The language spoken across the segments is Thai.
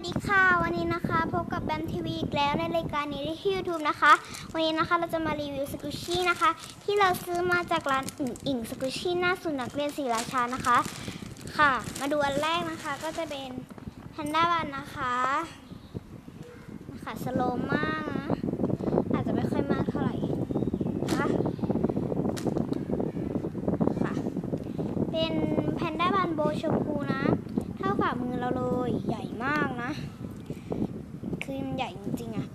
สดีค่ะ วันนี้นะคะพบกับแบมทีวีอีกแล้วในรายการนี้ที่ YouTube นะคะ วันนี้นะคะเราจะมารีวิวสกุชี่นะคะ ที่เราซื้อมาจากร้านอุ่งอิ่งสกุชี่หน้าศูนย์นักเรียนศรีราชานะคะ ค่ะ มาดูอันแรกนะคะก็จะเป็นแพนด้าวันนะคะนะคะสโลมากนะอาจจะไม่ค่อยมากเท่าไหร่นะคะค่ะเป็นแพนด้าบันโบชมพูนะามือเราเลยใหญ่มากนะ คือมันใหญ่จริงๆอะ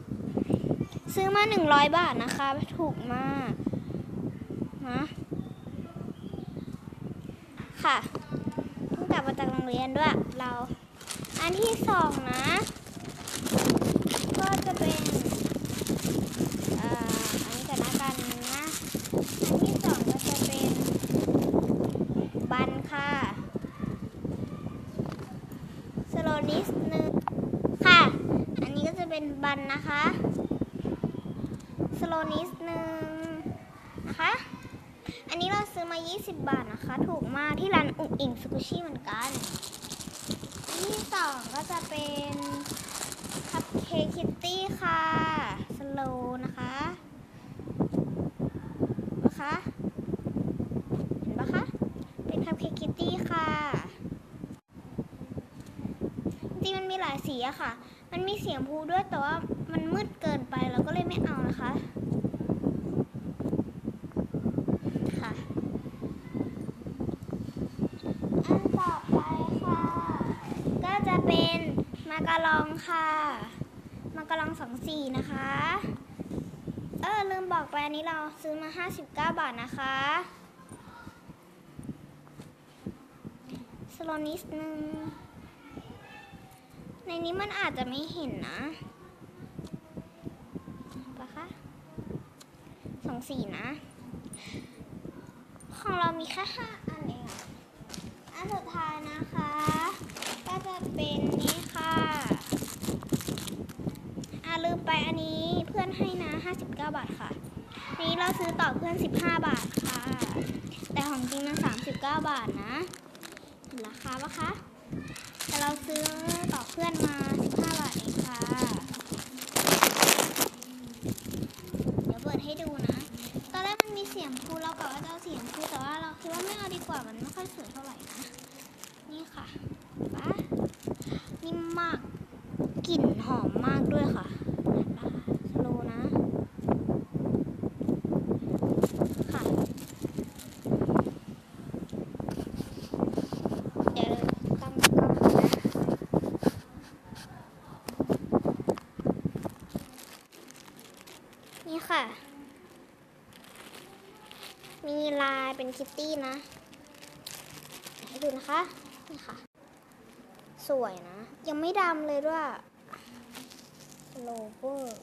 ซื้อมา100บาทนะคะ ถูกมากนะค่ะเพิ่งกลับมาจากโรงเรียนด้วยเรา อันที่สองนะ ก็จะเป็นเอ่ออันนี้กันนะกันนะ อันที่สองก็จะเป็น บันค่ะ สโลนิสหนึ่งค่ะ อันนี้ก็จะเป็น บันนะคะ สโลนิสหนึ่งนะคะ อันนี้เราซื้อมา 20 บาทนะคะ ถูกมากที่ร้านอุ๋งอิงสกุชี่เหมือนกันอันที่สองก็จะเป็นคัพเค้กคิตตี้ค่ะ สโลนะคะ นะคะ เห็นปะคะ เป็นคัพเค้กคิตตี้ค่ะ จริงๆมันมีหลายสีอะค่ะ มันมีเสีชมพูด้วยแต่ว่ามันมืดเกินไปเราก็เลยไม่เอานะคะค่ะอันต่อไปค่ะ ก็จะเป็นมากรองค่ะมากรองสองสี่นะคะเออลืมบอกไปอันนี้เราซื้อมา 59 บาทนะคะสโลนิสหนึ่ง ในนี้มันอาจจะไม่เห็นนะปะคะสองสี่นะ ของเรามีแค่ห้าอันเองอะอันสุดท้ายนะคะ ก็จะเป็นนี่ค่ะอ่าลืมไปอันนี้เพื่อนให้นะ 59 บาทค่ะ นี้เราซื้อต่อเพื่อน 15 บาทค่ะ แต่ของจริงมัน39 บาทนะเห็นราคาปะคะ แต่เราซื้อต่อเพื่อนมา 15 บาทเองค่ะ เดี๋ยวเปิดให้ดูนะ ตอนแรกมันมีเสียงพูเรากะว่าจะเอาเสียงพูแต่ว่าเราคิดว่าไม่เอาดีกว่ามันไม่ค่อยสวยเท่าไหร่นะ นี่ค่ะเห็นปะนิ่มมาก กลิ่นหอมมากด้วยค่ะเห็นปะสโลว์นะ ค่ะ เดี๋ยวกำกำนะ นี่ ค่ะ มีลายเป็นคิตตี้นะ ให้ดูนะคะ นี่ค่ะ สวยนะ ยังไม่ดำเลยด้วยโลเวอร์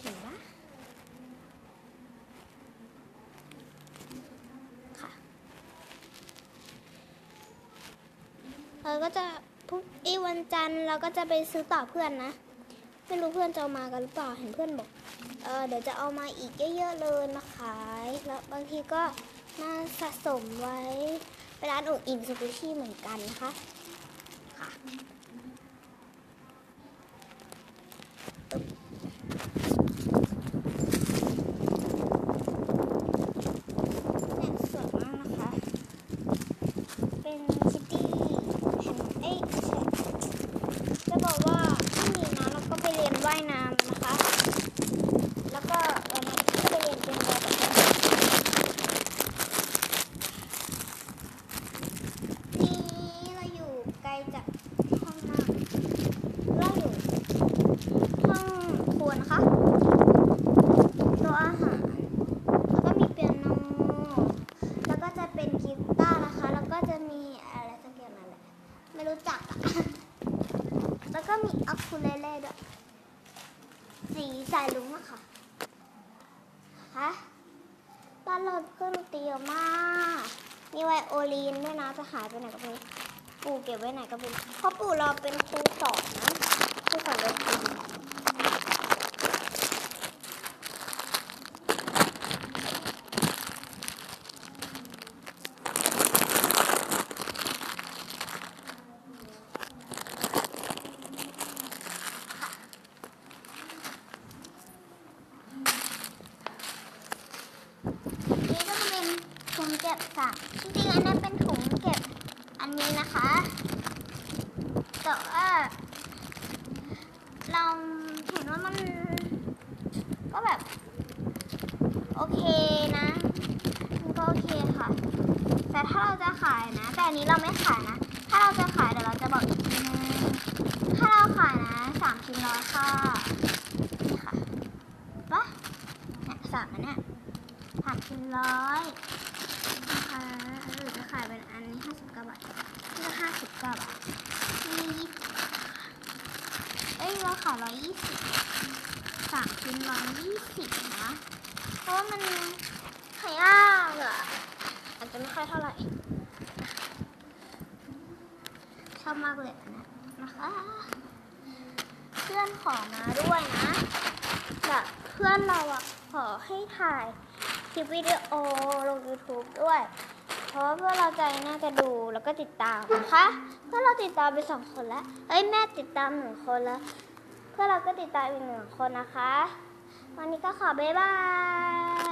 เห็นปะค่ะเราก็จะพุกอีวันจันทร์เราก็จะไปซื้อต่อเพื่อนนะ ไม่รู้เพื่อนจะเอามากันหรือเปล่า เห็นเพื่อนบอก เออเดี๋ยวจะเอามาอีกเยอะๆเลยมาขาย แล้วบางทีก็มาสะสมไว้ไปร้านอุ่นอินซูชิชี่เหมือนกันนะคะ ค่ะปึ๊บเนี่ยสวยมากนะคะ เป็นคิตตี้แผ่นเอ้ยไม่ใช่ จะบอกว่าที่นี่นะเราก็ไปเรียนว่ายน้ำนะคะ แล้วก็วันนั้นก็ไปเรียนเป็นแบบนี่เราอยู่ไกลจากห้องน้ำเราอยู่ห้องครัวนะคะโต๊ะอาหาร แล้วก็มีเปียโน แล้วก็จะเป็นกีตาร์นะคะ แล้วก็จะมีอะไรสักอย่างนั่นแหละ ไม่ รู้จักอะแล้วก็มีอัคูเลเล่ด้วย สีสายลุ้งอะค่ะฮะบ้านเราเครื่องดนตรีเยอะมาก มีไวโอลินด้วยนะ จะหายไปไหนก็ไม่รู้ปู่เก็บไว้ไหนก็ไม่รู้เพราะปู่เราเป็นครูสอนนะครูสอนดนตรี นะคะ แต่ว่าเราเห็นว่ามัน ก็แบบ โอเคนะ มันก็โอเคค่ะ แต่ถ้าเราจะขายนะ แต่อันนี้เราไม่ขายนะ ถ้าเราจะขายเดี๋ยวเราจะบอกอีกทีนึงถ้าเราขายนะสามชิ้นร้อยค่ะนี่ค่ะปะเนี่ยสามอันเนี่ยสามชิ้นร้อยนะคะหรือจะขายเป็นอันนี้ห้าสิบเก้าบาทนี่ก็ห้า สิบเก้าบาทนี่ยี่สิบเอ้ยเราขายร้อยยี่สิบสามชิ้นร้อยยี่สิบนะ เพราะว่ามันหายากอะอาจจะไม่ค่อยเท่าไหร่ชอบมากเลยนนะนะคะ เพื่อนขอมาด้วยนะแบบเพื่อนเราอะขอให้ถ่ายคลิปวิดีโอลง YouTube ด้วย เพราะว่าเพื่อเราใจน่าจะดูแล้วก็ติดตามนะคะเพื่อเราติดตามไปสองคนแล้วเอ้ยแม่ติดตามหนึ่งคนแล้ว เพื่อเราก็ติดตามอีกหนึ่งคนนะคะ วันนี้ก็ขอบ๊ายบาย